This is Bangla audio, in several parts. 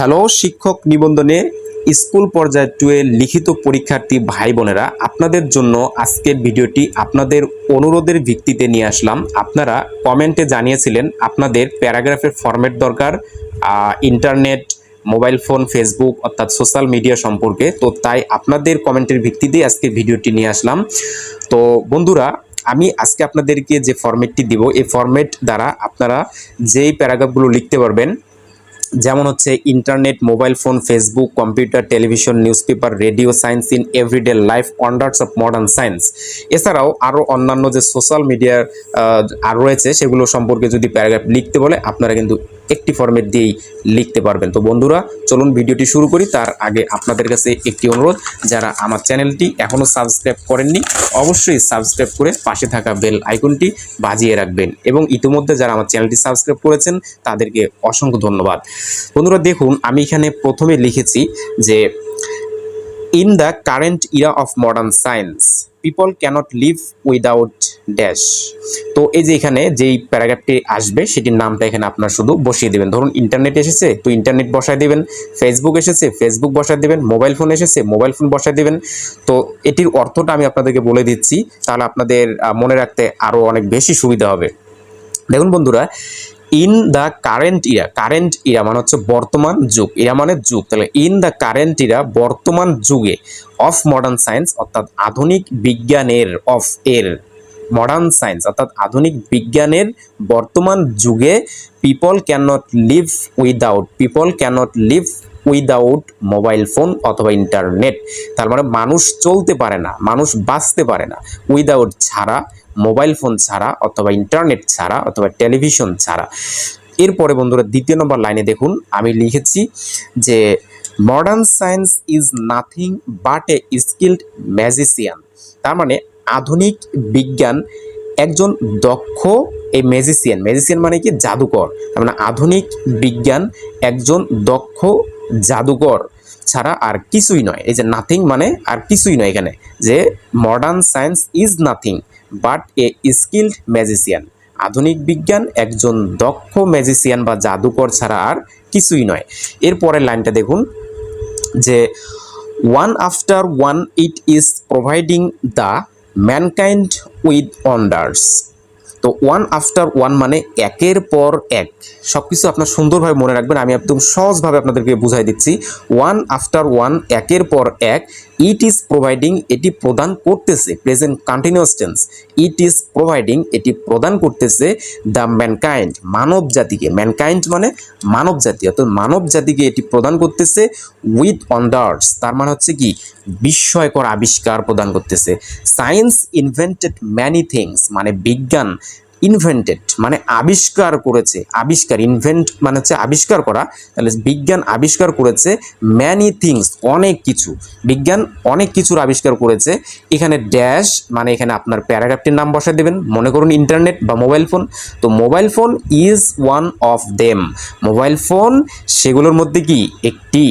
হ্যালো, শিক্ষক নিবন্ধনে স্কুল পর্যায়ে টুয়ে লিখিত পরীক্ষার্থী ভাই বোনেরা, আপনাদের জন্য আজকের ভিডিওটি আপনাদের অনুরোধের ভিত্তিতে নিয়ে আসলাম। আপনারা কমেন্টে জানিয়েছিলেন আপনাদের প্যারাগ্রাফের ফরম্যাট দরকার ইন্টারনেট, মোবাইল ফোন, ফেসবুক, অর্থাৎ সোশ্যাল মিডিয়া সম্পর্কে। তো তাই আপনাদের কমেন্টের ভিত্তিতেই আজকে ভিডিওটি নিয়ে আসলাম। তো বন্ধুরা, আমি আজকে আপনাদেরকে যে ফরম্যাটটি দিব, এই ফরম্যাট দ্বারা আপনারা যেই প্যারাগ্রাফগুলো লিখতে পারবেন যেমন হচ্ছে internet, mobile phone, Facebook, computer, television news paper radio, science in everyday life, wonders of modern science. এছাড়াও আরও অন্যান্য যে সোশ্যাল মিডিয়ার আর রয়েছে, সেগুলো সম্পর্কে যদি প্যারাগ্রাফ লিখতে বলে, আপনারা কিন্তু একটি ফর্মেট দিয়েই লিখতে পারবেন। তো বন্ধুরা, চলুন ভিডিওটি শুরু করি। তার আগে আপনাদের কাছে একটি অনুরোধ, যারা আমার চ্যানেলটি এখনও সাবস্ক্রাইব করেননি, অবশ্যই সাবস্ক্রাইব করে পাশে থাকা বেল আইকনটি বাজিয়ে রাখবেন এবং ইতিমধ্যে যারা আমার চ্যানেলটি সাবস্ক্রাইব করেছেন, তাদেরকে অসংখ্য ধন্যবাদ। বন্ধুরা, দেখুন, আমি এখানে প্রথমে লিখেছি যে in the current era of modern science, people can't live without dash. তো এই যে এখানে যেই প্যারাগ্রাফটি আসবে, সেটির নামটা এখানে আপনার শুধু বসিয়ে দেবেন। ধরুন, ইন্টারনেট এসেছে, তো ইন্টারনেট বসায় দেবেন। ফেসবুক এসেছে, ফেসবুক বসায় দেবেন। মোবাইল ফোন এসেছে, মোবাইল ফোন বসায় দেবেন। তো এটির অর্থটা আমি আপনাদেরকে বলে দিচ্ছি, তাহলে আপনাদের মনে রাখতে আরও অনেক বেশি সুবিধা হবে। দেখুন বন্ধুরা in the current era current era মানে হচ্ছে বর্তমান যুগ ইরা মানে যুগ। তাহলে ইন দ্য কারেন্ট ইরা বর্তমান যুগে অফ মডার্ন সায়েন্স অর্থাৎ আধুনিক বিজ্ঞানের অফ এর মডার্ন সায়েন্স অর্থাৎ আধুনিক বিজ্ঞানের বর্তমান যুগে people can not live without people can not live without mobile phone অথবা ইন্টারনেট তার মানে মানুষ চলতে পারে না, মানুষ বাঁচতে পারে না। উইদাউট ছাড়া মোবাইল ফোন ছাড়া অথবা ইন্টারনেট ছাড়া অথবা টেলিভিশন ছাড়া। এরপরে বন্ধুরা দ্বিতীয় নম্বর লাইনে দেখুন, আমি লিখেছি যে modern science is nothing but a skilled magician তার মানে আধুনিক বিজ্ঞান একজন দক্ষ এই ম্যাজিসিয়ান ম্যাজিসিয়ান মানে কি? জাদুকর। তার মানে আধুনিক বিজ্ঞান একজন দক্ষ জাদুকর ছাড়া আর কিছুই নয়। এই যে নাথিং মানে আর কিছুই নয় এখানে। যে modern science is nothing but a skilled magician. আধুনিক বিজ্ঞান একজন দক্ষ ম্যাজিসিয়ান বা জাদুকর ছাড়া আর কিছুই নয়। এর পরের লাইনটা দেখুন যে one after one it is providing the mankind with wonders তো ওয়ান আফটার ওয়ান মানে একের পর এক। সব কিছু আপনার সুন্দরভাবে মনে রাখবেন, আমি একদম সহজভাবে আপনাদেরকে বুঝাই দিচ্ছি। ওয়ান আফটার ওয়ান একের পর এক ইট ইজ প্রোভাইডিং এটি প্রদান করতেছে present continuous tense it is providing এটি প্রদান করতেছে দ্য ম্যানকাইন্ড মানব জাতিকে। ম্যানকাইন্ড মানে মানব জাতি, অর্থাৎ মানব জাতিকে এটি প্রদান করতেছে উইথ অন্ডার্স তার মানে হচ্ছে কি? বিস্ময়কর আবিষ্কার প্রদান করতেছে। সায়েন্স ইনভেন্টেড ম্যানি থিংস মানে বিজ্ঞান ইনভেন্টেড মানে আবিষ্কার করেছে, আবিষ্কার ইনভেন্ট মানে হচ্ছে আবিষ্কার করা, তাহলে বিজ্ঞান আবিষ্কার করেছে ম্যানি থিংস অনেক কিছু। বিজ্ঞান অনেক কিছুর আবিষ্কার করেছে, এখানে ড্যাশ মানে এখানে আপনার প্যারাগ্রাফটির নাম বসায় দেবেন, মনে করুন ইন্টারনেট বা মোবাইল ফোন তো mobile phone is one of them mobile phone সেগুলোর মধ্যে কি? একটি।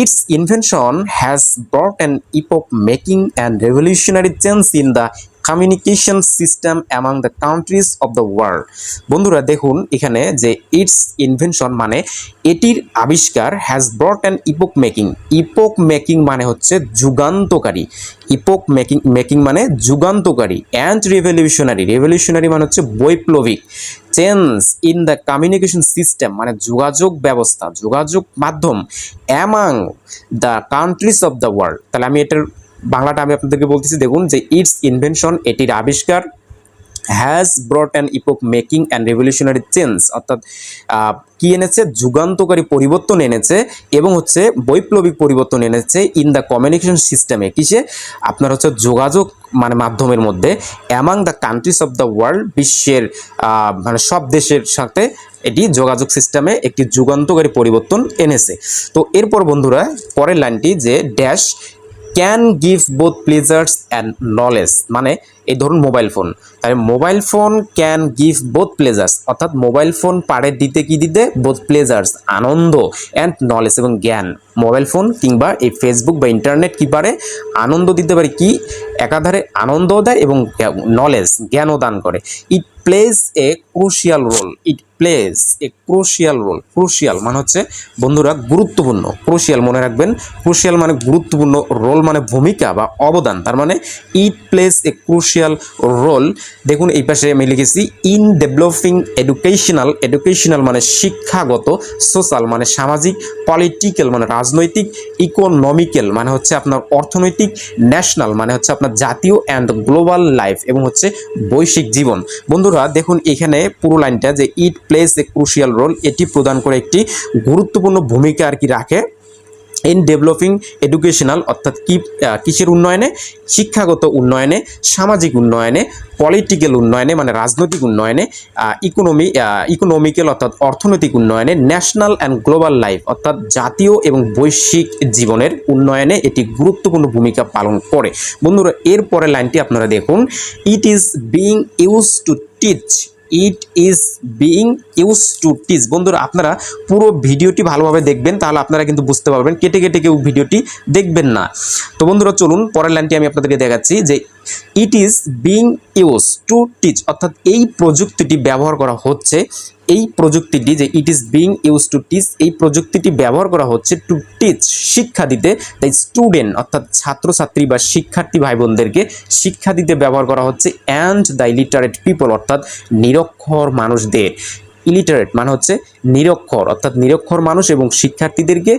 Its invention has brought an epoch making and revolutionary change in the communication system among the countries of the world বন্ধুরা, দেখুন এখানে যে ইটস ইনভেনশন মানে এটির আবিষ্কার has brought an epoch making epoch making মানে হচ্ছে যুগান্তকারী। ইপোক মেকিং মেকিং মানে যুগান্তকারী। অ্যান্ড রেভলিউশনারি রেভলিউশনারি মানে হচ্ছে বৈপ্লবিক। Change in the communication system মানে যোগাযোগ ব্যবস্থা, যোগাযোগ মাধ্যম among the countries of the world তাহলে আমি এটার বাংলাটা আমি আপনাদেরকে বলতেছি, দেখুন যে ইটস ইনভেনশন এটির আবিষ্কার has brought an epoch making and revolutionary change অর্থাৎ কি এনেছে? যুগান্তকারী পরিবর্তন এনেছে এবং হচ্ছে বৈপ্লবিক পরিবর্তন এনেছে ইন দ্য কমিউনিকেশন সিস্টেমে কিসে? আপনার হচ্ছে যোগাযোগ মানে মাধ্যমের মধ্যে। Among the countries of the world বিশ্বের মানে সব দেশের সাথে এটি যোগাযোগ সিস্টেমে একটি যুগান্তকারী পরিবর্তন এনেছে। তো এরপর বন্ধুরা, পরের লাইনটি যে dash can give both pleasures and knowledge মানে এই ধরুন মোবাইল ফোন তাহলে mobile phone can give both pleasures অর্থাৎ মোবাইল ফোন পারে দিতে কি দিতে? বোথ প্লেজার্স আনন্দ অ্যান্ড নলেজ এবং জ্ঞান। মোবাইল ফোন কিংবা এই ফেসবুক বা ইন্টারনেট কি পারে? আনন্দ দিতে পারে কি? একাধারে আনন্দও দেয় এবং নলেজ জ্ঞানও দান করে। It plays a crucial role it plays a crucial role crucial মানে হচ্ছে, বন্ধুরা, গুরুত্বপূর্ণ ক্রুশিয়াল মনে রাখবেন। ক্রুশিয়াল মানে গুরুত্বপূর্ণ রোল মানে ভূমিকা বা অবদান, তার মানে it plays a crucial role দেখুন, এই পাশে আমি লিখেছি ইন ডেভেলপিং এডুকেশনাল এডুকেশনাল মানে শিক্ষাগত সোশ্যাল মানে সামাজিক পলিটিক্যাল মানে রাজনৈতিক ইকোনমিক্যাল মানে হচ্ছে আপনার অর্থনৈতিক ন্যাশনাল মানে হচ্ছে আপনার জাতীয় অ্যান্ড গ্লোবাল লাইফ এবং হচ্ছে বৈশ্বিক জীবন। বন্ধুরা, দেখুন এখানে পুরো লাইনটা যে it plays a crucial role এটি প্রদান করে একটি গুরুত্বপূর্ণ ভূমিকা আর কি রাখে। ইন ডেভেলপিং এডুকেশনাল অর্থাৎ কি কিসের উন্নয়নে? শিক্ষাগত উন্নয়নে, সামাজিক উন্নয়নে পলিটিক্যাল উন্নয়নে মানে রাজনৈতিক উন্নয়নে ইকোনমি ইকোনমিক্যাল অর্থাৎ অর্থনৈতিক উন্নয়নে ন্যাশনাল অ্যান্ড গ্লোবাল লাইফ অর্থাৎ জাতীয় এবং বৈশ্বিক জীবনের উন্নয়নে এটি গুরুত্বপূর্ণ ভূমিকা পালন করে। বন্ধুরা এর পরের লাইনটি আপনারা দেখুন। It is being use to teach it is being use to teach বন্ধুরা, আপনারা পুরো ভিডিওটি ভালোভাবে দেখবেন, তাহলে আপনারা কিন্তু বুঝতে পারবেন, কেটে কেটে কেউ ভিডিওটি দেখবেন না। তো বন্ধুরা, চলুন পরের লাইনটি আমি আপনাদেরকে দেখাচ্ছি যে it is being use to teach অর্থাৎ এই প্রযুক্তিটি ব্যবহার করা হচ্ছে এই প্রযুক্তিটি যে it is being use to teach এই প্রযুক্তিটি ব্যবহার করা হচ্ছে টু টিচ শিক্ষা দিতে। তাই স্টুডেন্ট অর্থাৎ ছাত্রছাত্রী বা শিক্ষার্থী ভাই বোনদেরকে শিক্ষা দিতে ব্যবহার করা হচ্ছে অ্যান্ড দ্য ইলিটারেট পিপল অর্থাৎ নিরক্ষর মানুষদের। ইলিটারেট মানে হচ্ছে নিরক্ষর, অর্থাৎ নিরক্ষর মানুষ এবং শিক্ষার্থীদেরকে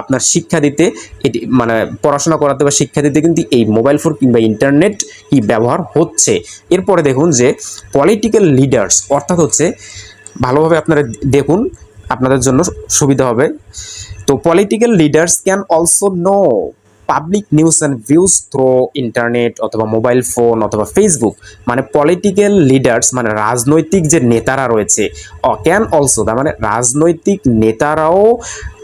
আপনার শিক্ষা দিতে, এটি মানে পড়াশোনা করাতে বা শিক্ষা দিতে কিন্তু এই মোবাইল ফোন কিংবা ইন্টারনেট কি ব্যবহার হচ্ছে। এরপরে দেখুন যে পলিটিক্যাল লিডার্স অর্থাৎ হচ্ছে ভালোভাবে আপনারা দেখুন, আপনাদের জন্য সুবিধা হবে। তো political leaders can also know public news and views through internet অথবা মোবাইল ফোন অথবা ফেসবুক মানে পলিটিক্যাল লিডার্স মানে রাজনৈতিক যে নেতারা রয়েছে ক্যান অলসো তার মানে রাজনৈতিক নেতারাও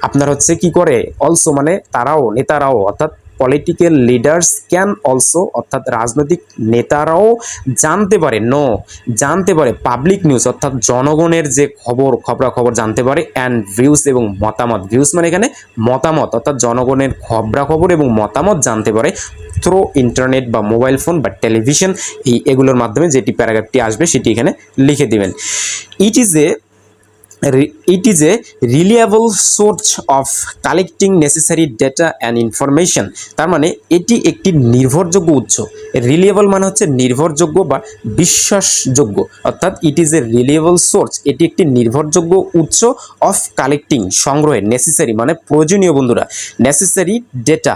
আপনার হচ্ছে কি করে? অলসো মানে তারাও, নেতারাও, অর্থাৎ পলিটিক্যাল লিডার্স ক্যান অলসো অর্থাৎ রাজনৈতিক নেতারাও জানতে পারে নো জানতে পারে পাবলিক নিউজ অর্থাৎ জনগণের যে খবর, খবরাখবর জানতে পারে অ্যান্ড ভিউজ এবং মতামত ভিউজ মানে এখানে মতামত, অর্থাৎ জনগণের খবরাখবর এবং মতামত জানতে পারে থ্রো ইন্টারনেট বা মোবাইল ফোন বা টেলিভিশন এই এগুলোর মাধ্যমে যেটি প্যারাগ্রাফটি আসবে সেটি এখানে লিখে দিবেন। It is a it is a reliable source of collecting necessary data and information. তার মানে এটি একটি নির্ভরযোগ্য উৎস। রিলিয়েবল মানে হচ্ছে নির্ভরযোগ্য বা বিশ্বাসযোগ্য। অর্থাৎ it is a reliable source এটি একটি নির্ভরযোগ্য উৎস অফ কালেক্টিং সংগ্রহের নেসেসারি মানে প্রয়োজনীয় বন্ধুরা। নেসেসারি ডেটা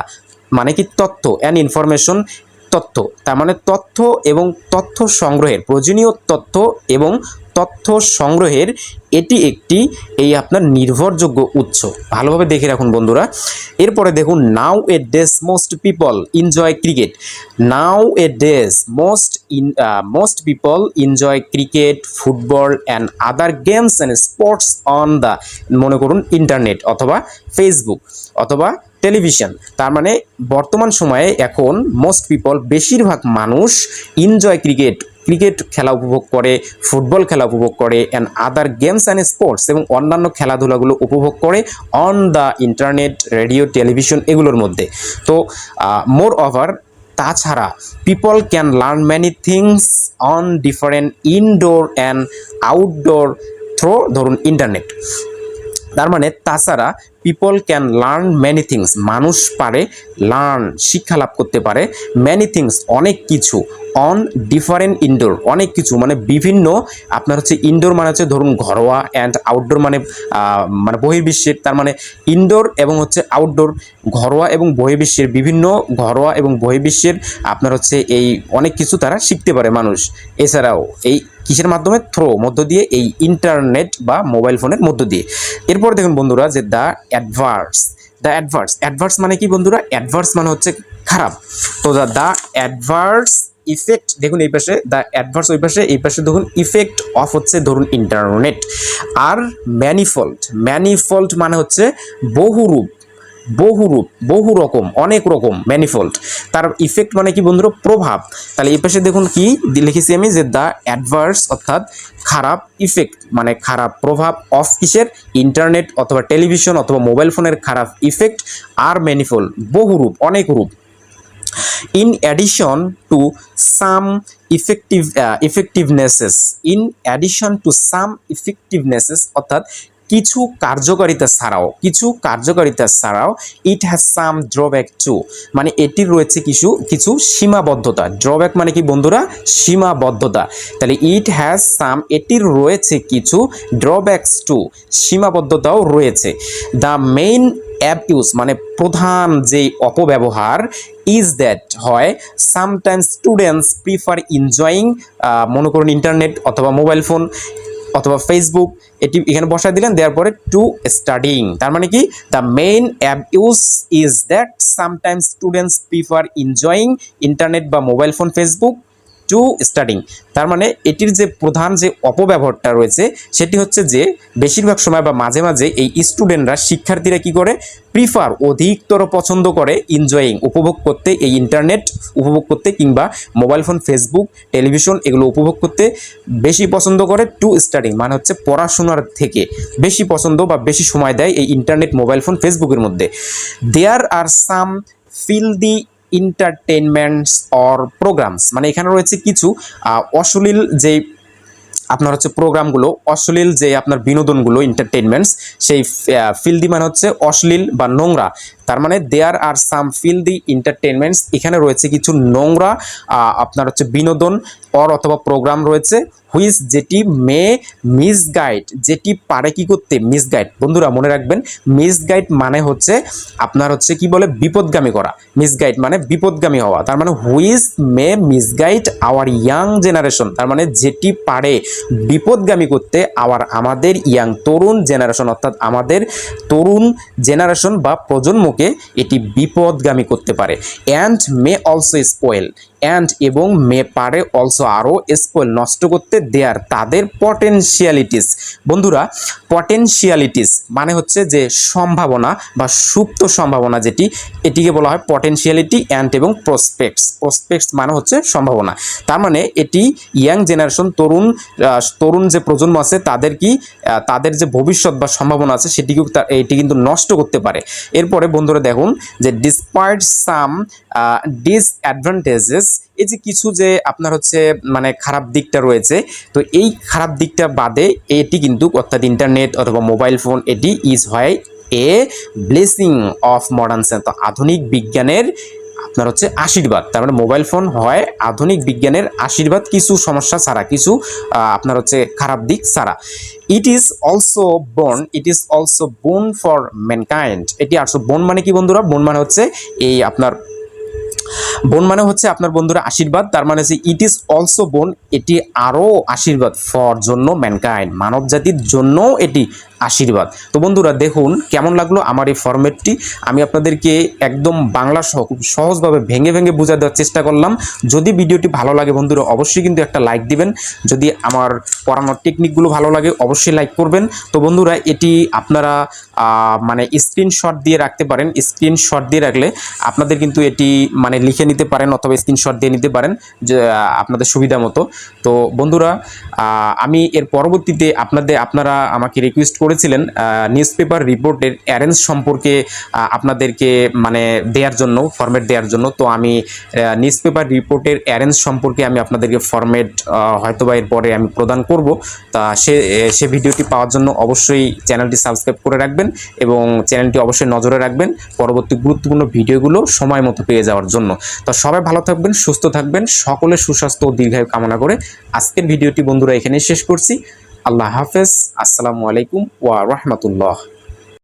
মানে কি তথ্য অ্যান্ড ইনফরমেশন তথ্য তার মানে তথ্য এবং তথ্য সংগ্রহের, প্রয়োজনীয় তথ্য এবং তথ্য সংগ্রহের এটি একটি এই আপনার নির্ভরযোগ্য উৎস। ভালোভাবে দেখে রাখুন বন্ধুরা। এরপরে দেখুন nowadays most people enjoy cricket nowadays most in most people enjoy cricket football and other games and sports on the মনে করুন ইন্টারনেট অথবা ফেসবুক অথবা টেলিভিশন। তার মানে বর্তমান সময়ে এখন মোস্ট পিপল বেশিরভাগ মানুষ এনজয় ক্রিকেট ক্রিকেট খেলা উপভোগ করে ফুটবল খেলা উপভোগ করে and other games and sports এবং অন্যান্য খেলাধুলাগুলো উপভোগ করে on the internet radio television এগুলোর মধ্যে। তো মোর ওভার তাছাড়া people can learn many things on different indoor and outdoor through ধরুন ইন্টারনেট তার মানে তাছাড়া people can learn many things মানুষ পারে লার্ন শিক্ষা লাভ করতে পারে ম্যানি থিংস অনেক কিছু অন ডিফারেন্ট ইনডোর অনেক কিছু মানে বিভিন্ন আপনার হচ্ছে ইনডোর মানে হচ্ছে ধরুন ঘরোয়া অ্যান্ড আউটডোর মানে মানে বহির্বিশ্বের তার মানে ইনডোর এবং হচ্ছে আউটডোর ঘরোয়া এবং বহির্বিশ্বের বিভিন্ন ঘরোয়া এবং বহির্বিশ্বের আপনার হচ্ছে এই অনেক কিছু তারা শিখতে পারে মানুষ। এছাড়াও এই কিসের মাধ্যমে? থ্রো মধ্য দিয়ে এই ইন্টারনেট বা মোবাইল ফোনের মধ্য দিয়ে। এরপর দেখুন বন্ধুরা যে the adverse the adverse adverse মানে কি বন্ধুরা? অ্যাডভার্স মানে হচ্ছে খারাপ। তো দ্য দ্য অ্যাডভার্স ইফেক্ট দেখুন এই পাশে দ্য অ্যাডভার্স ওই পাশে, এই পাশে দেখুন ইফেক্ট অফ হচ্ছে ধরুন ইন্টারনেট আর ম্যানিফল্ট ম্যানিফল্ট মানে হচ্ছে বহুরূপ। বহুরূপ বহু রকম অনেক রকম ম্যানিফোল্ড তার ইফেক্ট মানে কি বন্ধুরা? প্রভাব। তাহলে এই পাশে দেখুন কি লিখেছি আমি যে দ্য অ্যাডভার্স অর্থাৎ খারাপ ইফেক্ট মানে খারাপ প্রভাব অফ কিসের? ইন্টারনেট অথবা টেলিভিশন অথবা মোবাইল ফোনের খারাপ ইফেক্ট আর ম্যানিফোল্ড বহুরূপ অনেক রূপ। Addition to some effective uh, effectivenesses in addition to some effectivenesses অর্থাৎ কিছু কার্যকারিতা ছাড়াও, কিছু কার্যকারিতা ছাড়াও it has some drawback too মানে এটির রয়েছে কিছু কিছু সীমাবদ্ধতা। ড্রব্যাক মানে কি বন্ধুরা? সীমাবদ্ধতা। তাহলে ইট হ্যাজ সাম এটির রয়েছে কিছু ড্রব্যাকস টু সীমাবদ্ধতাও রয়েছে। দ্য মেইন অ্যাবিউজ মানে প্রধান যে অপব্যবহার ইজ দ্যাট হয় সামটাইমস স্টুডেন্টস প্রিফার এনজয়িং মনে করুন ইন্টারনেট অথবা মোবাইল ফোন অথবা ফেসবুক এটি এখানে বসায় দিলেন, দেওয়ার পরে টু স্টাডিং তার মানে কি? The main use is that sometimes students prefer enjoying internet বা mobile phone Facebook to studying তার মানে এটির যে প্রধান যে অপব্যবহারটা রয়েছে, সেটি হচ্ছে যে বেশিরভাগ সময় বা মাঝে মাঝে এই স্টুডেন্টরা শিক্ষার্থীরা কি করে? প্রিফার অধিকতর পছন্দ করে এনজয়িং উপভোগ করতে এই ইন্টারনেট উপভোগ করতে কিংবা মোবাইল ফোন ফেসবুক টেলিভিশন এগুলো উপভোগ করতে বেশি পছন্দ করে টু স্টাডিং মানে হচ্ছে পড়াশোনার থেকে বেশি পছন্দ বা বেশি সময় দেয় এই ইন্টারনেট মোবাইল ফোন ফেসবুকের মধ্যে। There are some fill the entertainments or programs মানে এখানে রয়েছে কিছু অশ্লীল যে আপনার হচ্ছে প্রোগ্রামগুলো, অশ্লীল যে আপনার বিনোদনগুলো এন্টারটেনমেন্টস সেই ফিল্ডি মানে হচ্ছে অশ্লীল বা নোংরা। তার মানে দেয়ার are some fill the entertainments এখানে রয়েছে কিছু নোংরা আপনার হচ্ছে বিনোদন অর অথবা প্রোগ্রাম রয়েছে। হুইচ যেটি মে মিসগাইড যেটি পারে কি করতে? মিসগাইড বন্ধুরা, মনে রাখবেন মিসগাইড মানে হচ্ছে আপনার হচ্ছে কি বলে? বিপদগামী করা। মিসগাইড মানে বিপদগামী হওয়া। তার মানে which may misguide our young generation তার মানে যেটি পারে বিপদগামী করতে আওয়ার আমাদের ইয়াং তরুণ জেনারেশন অর্থাৎ আমাদের তরুণ জেনারেশন বা প্রজন্মকে এটি বিপদগামী করতে পারে। And may also spoil and এবং মে পারে অলসো আরও স্পয়েল নষ্ট করতে দেয়ার তাদের পটেনশিয়ালিটিস বন্ধুরা পটেনশিয়ালিটিস মানে হচ্ছে যে সম্ভাবনা বা সুপ্ত সম্ভাবনা যেটি, এটিকে বলা হয় পটেনশিয়ালিটি অ্যান্ড এবং প্রসপেক্টস প্রসপেক্টস মানে হচ্ছে সম্ভাবনা। তার মানে এটি ইয়াং জেনারেশন তরুণ তরুণ যে প্রজন্ম আছে, তাদের কি তাদের যে ভবিষ্যৎ বা সম্ভাবনা আছে, সেটিকেও এটি কিন্তু নষ্ট করতে পারে। এরপরে বন্ধুরা দেখুন যে ডিসপাইট সাম ডিসঅ্যাডভান্টেজেস এই যে কিছু যে আপনার হচ্ছে মানে খারাপ দিকটা রয়েছে, তো এই খারাপ দিকটা বাদে এটি কিন্তু অর্থাৎ ইন্টারনেট অথবা মোবাইল ফোন এটি ইজ হয় a blessing of modern science তো আধুনিক বিজ্ঞানের আপনার হচ্ছে আশীর্বাদ। তার মানে মোবাইল ফোন হয় আধুনিক বিজ্ঞানের আশীর্বাদ, কিছু সমস্যা ছাড়া, কিছু আপনার হচ্ছে খারাপ দিক ছাড়া। It is also boon it is also boon for mankind এটি আসো বোন মানে কি বন্ধুরা? বোন মানে হচ্ছে এই আপনার বোন মানে হচ্ছে আপনার বন্ধুরা আশীর্বাদ, তার মানে হচ্ছে ইট ইজ অলসো বোন এটি আরও আশীর্বাদ ফর জন্য ম্যানকাইন্ড মানব জাতির জন্য এটি আশীর্বাদ। তো বন্ধুরা দেখুন কেমন লাগল আমার এই ফরম্যাটটি আমি আপনাদেরকে একদম বাংলা সহ সহজভাবে ভেঙে ভেঙে বোঝা দেওয়ার চেষ্টা করলাম। যদি ভিডিওটি ভালো লাগে বন্ধুরা, অবশ্যই কিন্তু একটা লাইক দিবেন। যদি আমার পড়ানোর টেকনিকগুলো ভালো লাগে, অবশ্যই লাইক করবেন। তো বন্ধুরা, এটি আপনারা মানে স্ক্রিনশট দিয়ে রাখতে পারেন। স্ক্রিনশট দিয়ে রাখলে আপনাদের কিন্তু এটি মানে লিখে নিতে পারেন অথবা স্ক্রিনশট দিয়ে নিতে পারেন, যে আপনাদের সুবিধা মতো। তো বন্ধুরা আমি এর পরবর্তীতে আপনাদের, আপনারা আমাকে রিকোয়েস্ট করেছিলেন নিউজ পেপার রিপোর্টের অ্যারেঞ্জ সম্পর্কে আপনাদেরকে মানে দেওয়ার জন্য ফরম্যাট দেওয়ার জন্য। তো আমি নিউজ পেপার রিপোর্টের অ্যারেঞ্জ সম্পর্কে আমি আপনাদেরকে ফরম্যাট হয়তো বা এরপরে আমি প্রদান করব। তা সে সে ভিডিওটি পাওয়ার জন্য অবশ্যই চ্যানেলটি সাবস্ক্রাইব করে রাখবেন এবং চ্যানেলটি অবশ্যই নজরে রাখবেন পরবর্তী গুরুত্বপূর্ণ ভিডিওগুলো সময় মতো পেয়ে যাওয়ার জন্য। তো সবাই ভালো থাকবেন, সুস্থ থাকবেন, সকলের সুস্বাস্থ্য ও দীর্ঘায়ু কামনা করে আজকের ভিডিওটি বন্ধুরা এখানে শেষ করছি। আল্লাহ হাফেজ, আসসালামু আলাইকুম ওয়া রাহমাতুল্লাহ।